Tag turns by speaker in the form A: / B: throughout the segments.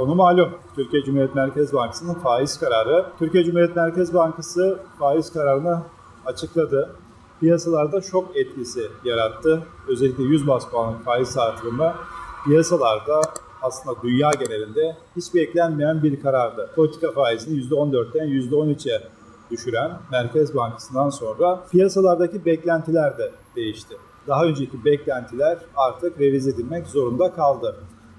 A: Konu malum. Türkiye Cumhuriyet Merkez Bankası'nın faiz kararı. Türkiye Cumhuriyet Merkez Bankası faiz kararını açıkladı. Piyasalarda şok etkisi yarattı. Özellikle 100 bas puanlık faiz artırımı piyasalarda aslında dünya genelinde hiç beklenmeyen bir karardı. Politika faizini %14'ten %13'e düşüren Merkez Bankası'ndan sonra piyasalardaki beklentiler de değişti. Daha önceki beklentiler artık revize edilmek zorunda kaldı.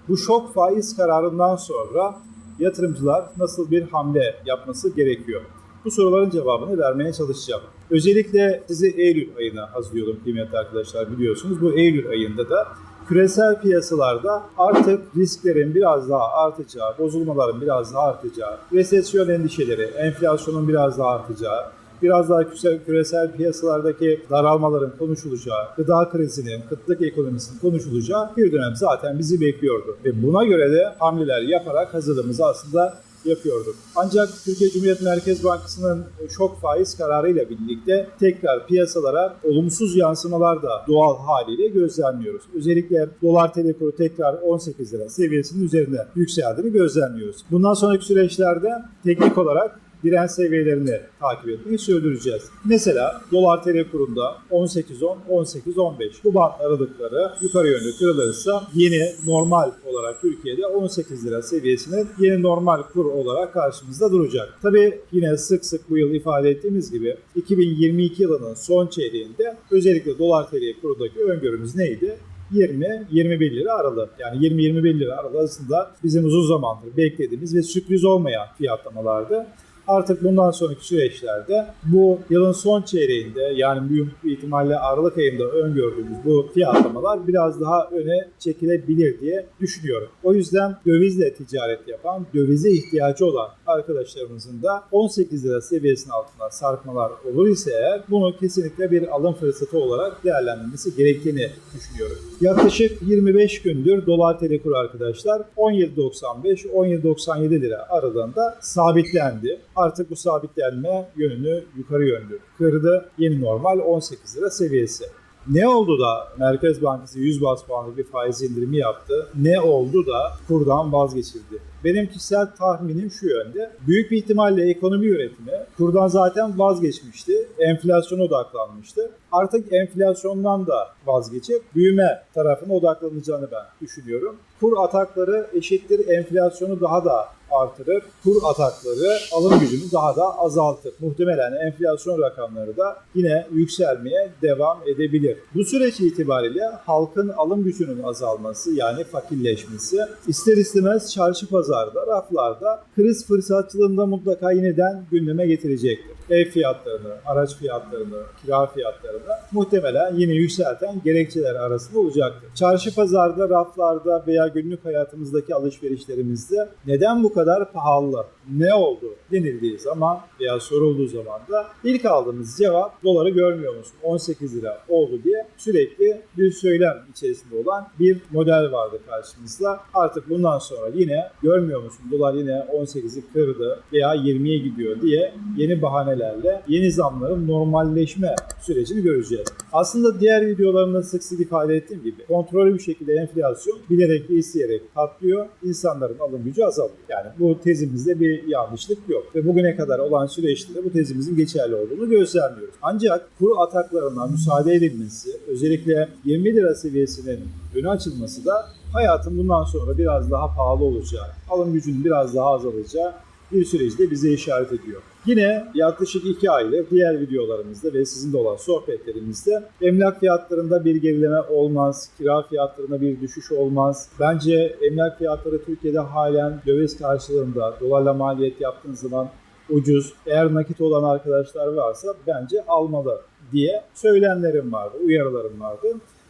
A: Bu şok faiz kararından sonra yatırımcılar nasıl bir hamle yapması gerekiyor? Bu soruların cevabını vermeye çalışacağım. Özellikle sizi Eylül ayına hazırlıyorum kıymetli arkadaşlar biliyorsunuz. Bu Eylül ayında da küresel piyasalarda artık risklerin biraz daha artacağı, bozulmaların biraz daha artacağı, resesyon endişeleri, enflasyonun biraz daha artacağı, biraz daha küresel, küresel piyasalardaki daralmaların konuşulacağı, gıda krizinin, kıtlık ekonomisinin konuşulacağı bir dönem zaten bizi bekliyordu. Ve buna göre de hamleler yaparak hazırlığımızı aslında yapıyorduk. Ancak Türkiye Cumhuriyet Merkez Bankası'nın şok faiz kararıyla birlikte tekrar piyasalara olumsuz yansımalar da doğal haliyle gözlemliyoruz. Özellikle dolar TL kuru tekrar 18 lira seviyesinin üzerinde yükseldiğini gözlemliyoruz. Bundan sonraki süreçlerde teknik olarak direnç seviyelerini takip etmeyi sürdüreceğiz. Mesela dolar TL kurunda 18.10, 18.15 bu band aralıkları yukarı yönlü kırılırsa yeni normal olarak Türkiye'de 18 lira seviyesinin yeni normal kur olarak karşımızda duracak. Tabi yine sık sık bu yıl ifade ettiğimiz gibi 2022 yılının son çeyreğinde özellikle dolar TL kurundaki öngörümüz neydi? 20-21 lira aralığı. Yani 20-21 lira aralığı aslında bizim uzun zamandır beklediğimiz ve sürpriz olmayan fiyatlamalardı. Artık bundan sonraki süreçlerde bu yılın son çeyreğinde yani büyük bir ihtimalle Aralık ayında öngördüğümüz bu fiyatlamalar biraz daha öne çekilebilir diye düşünüyorum. O yüzden dövizle ticaret yapan, dövize ihtiyacı olan arkadaşlarımızın da 18 lira seviyesinin altında sarkmalar olur ise eğer bunu kesinlikle bir alım fırsatı olarak değerlendirilmesi gerektiğini düşünüyorum. Yaklaşık 25 gündür dolar TL kuru arkadaşlar 17.95-17.97 lira aralığında sabitlendi. Artık bu sabitlenme yönünü yukarı yönlü kırdı. Yeni normal 18 lira seviyesi. Ne oldu da Merkez Bankası 100 bas puanlık bir faiz indirimi yaptı? Ne oldu da kurdan vazgeçildi? Benim kişisel tahminim şu yönde. Büyük bir ihtimalle ekonomi yönetimi kurdan zaten vazgeçmişti. Enflasyona odaklanmıştı. Artık enflasyondan da vazgeçip büyüme tarafına odaklanacağını ben düşünüyorum. Kur atakları eşittir enflasyonu daha da artırır. Kur atakları alım gücünü daha da azaltır. Muhtemelen enflasyon rakamları da yine yükselmeye devam edebilir. Bu süreç itibariyle halkın alım gücünün azalması yani fakirleşmesi ister istemez çarşı pazarda, raflarda kriz fırsatçılığında mutlaka yeniden gündeme getirecektir. Ev fiyatlarını, araç fiyatlarını, kira fiyatlarını muhtemelen yine yükselten gerekçeler arasında olacaktır. Çarşı pazarda, raflarda veya günlük hayatımızdaki alışverişlerimizde neden bu kadar pahalı, ne oldu denildiği zaman veya sorulduğu zaman da ilk aldığımız cevap doları görmüyor musun? 18 lira oldu diye sürekli bir söylem içerisinde olan bir model vardı karşımızda. Artık bundan sonra yine görmüyor musun? Dolar yine 18'i kırdı veya 20'ye gidiyor diye yeni bahanelerle yeni zamların normalleşme sürecini göreceğiz. Aslında diğer videolarımda sık sık ifade ettiğim gibi kontrollü bir şekilde enflasyon bilerek ve isteyerek patlıyor. İnsanların alım gücü azalıyor. Yani bu tezimizde bir yanlışlık yok. Ve bugüne kadar olan süreçte de bu tezimizin geçerli olduğunu gözlemliyoruz. Ancak kur ataklarına müsaade edilmesi, özellikle 20 lira seviyesinin önü açılması da hayatın bundan sonra biraz daha pahalı olacağı, alım gücünün biraz daha azalacağı bir süreci bize işaret ediyor. Yine yaklaşık 2 aydır diğer videolarımızda ve sizinle olan sohbetlerimizde emlak fiyatlarında bir gerileme olmaz, kira fiyatlarında bir düşüş olmaz. Bence emlak fiyatları Türkiye'de halen döviz karşılığında dolarla maliyet yaptığınız zaman ucuz. Eğer nakit olan arkadaşlar varsa bence almalı diye söylemlerim vardı, uyarılarım vardı.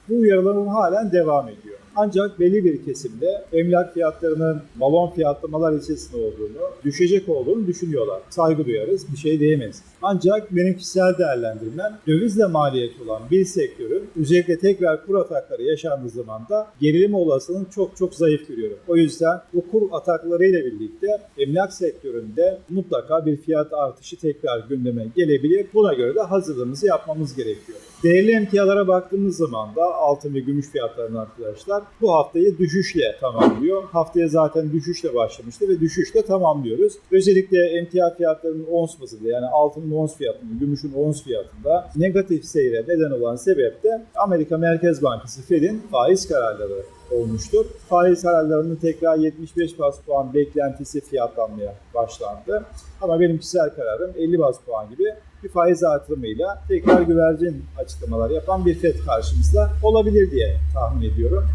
A: Bu uyarılarım halen devam ediyor. Ancak belli bir kesimde emlak fiyatlarının balon fiyatlamalar içerisinde olduğunu, düşecek olduğunu düşünüyorlar. Saygı duyarız, bir şey diyemeyiz. Ancak benim kişisel değerlendirmem dövizle maliyet olan bir sektörün özellikle tekrar kur atakları yaşandığı zaman da gerilim olasılığını çok çok zayıf görüyorum. O yüzden bu kur ataklarıyla birlikte emlak sektöründe mutlaka bir fiyat artışı tekrar gündeme gelebilir. Buna göre de hazırlığımızı yapmamız gerekiyor. Değerli emtialara baktığımız zaman da altın ve gümüş fiyatlarının arkadaşlar bu haftayı düşüşle tamamlıyor. Haftaya zaten düşüşle başlamıştı ve düşüşle tamamlıyoruz. Özellikle emtia fiyatlarının ons bazında yani altının ons fiyatının, gümüşün ons fiyatında negatif seyre neden olan sebep de Amerika Merkez Bankası Fed'in faiz kararları olmuştur. Faiz kararlarının tekrar 75 bas puan beklentisi fiyatlanmaya başlandı. Ama benim kişisel kararım 50 bas puan gibi bir faiz artırımıyla tekrar güvercin açıklamalar yapan bir FED karşımızda olabilir diye tahmin ediyorum.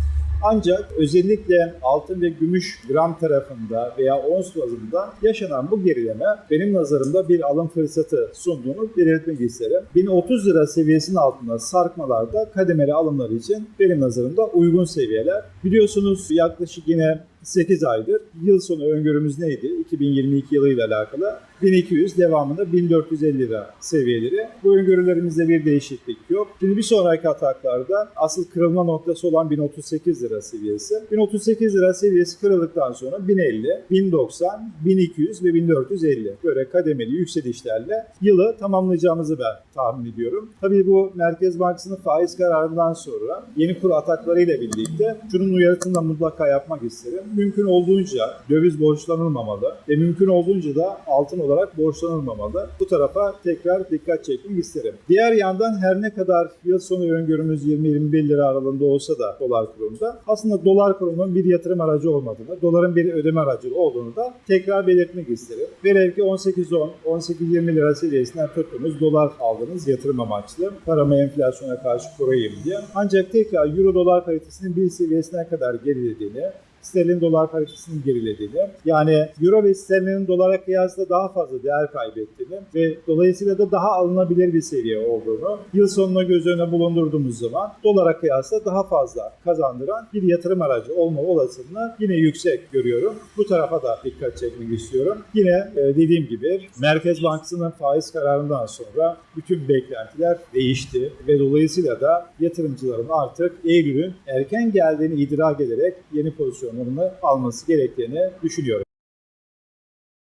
A: Ancak özellikle altın ve gümüş gram tarafında veya ons bazında yaşanan bu gerileme benim nazarımda bir alım fırsatı sunduğunu belirtmek isterim. 1030 lira seviyesinin altında sarkmalarda kademeli alımlar için benim nazarımda uygun seviyeler. Biliyorsunuz yaklaşık yine 8 aydır yıl sonu öngörümüz neydi? 2022 yılıyla alakalı 1200 devamında 1450 lira seviyeleri. Bu öngörülerimizde bir değişiklik yok. Şimdi bir sonraki ataklarda asıl kırılma noktası olan 1038 lira seviyesi. 1038 lira seviyesi kırıldıktan sonra 1050, 1090, 1200 ve 1450 böyle kademeli yükselişlerle yılı tamamlayacağımızı ben tahmin ediyorum. Tabii bu Merkez Bankası'nın faiz kararından sonra yeni kur ataklarıyla birlikte şunun uyarısını da mutlaka yapmak isterim. Mümkün olduğunca döviz borçlanılmamalı ve mümkün olduğunca da altın olarak borçlanılmamalı. Bu tarafa tekrar dikkat çekmek isterim. Diğer yandan her ne kadar yıl sonu öngörümüz 20-21 lira aralığında olsa da dolar kurunda aslında dolar kurumunun bir yatırım aracı olmadığını, doların bir ödeme aracı olduğunu da tekrar belirtmek isterim. Velev ki 18-10, 18-20 lira seviyesinden tuttuğunuz dolar aldınız yatırım amaçlı. Paramı enflasyona karşı koruyayım diye. Ancak tekrar euro dolar paritesinin bir seviyesine kadar gerilediğini, sterlin dolar paritesinin gerilediğini yani euro ve sterlinin dolara kıyasla daha fazla değer kaybettiğini ve dolayısıyla da daha alınabilir bir seviye olduğunu yıl sonuna göz önüne bulundurduğumuz zaman dolara kıyasla daha fazla kazandıran bir yatırım aracı olma olasılığını yine yüksek görüyorum. Bu tarafa da dikkat çekmek istiyorum. Yine e, dediğim gibi Merkez Bankası'nın faiz kararından sonra bütün beklentiler değişti ve dolayısıyla da yatırımcıların artık Eylül'ün erken geldiğini idrak ederek yeni pozisyonlarını alması gerektiğini düşünüyorum.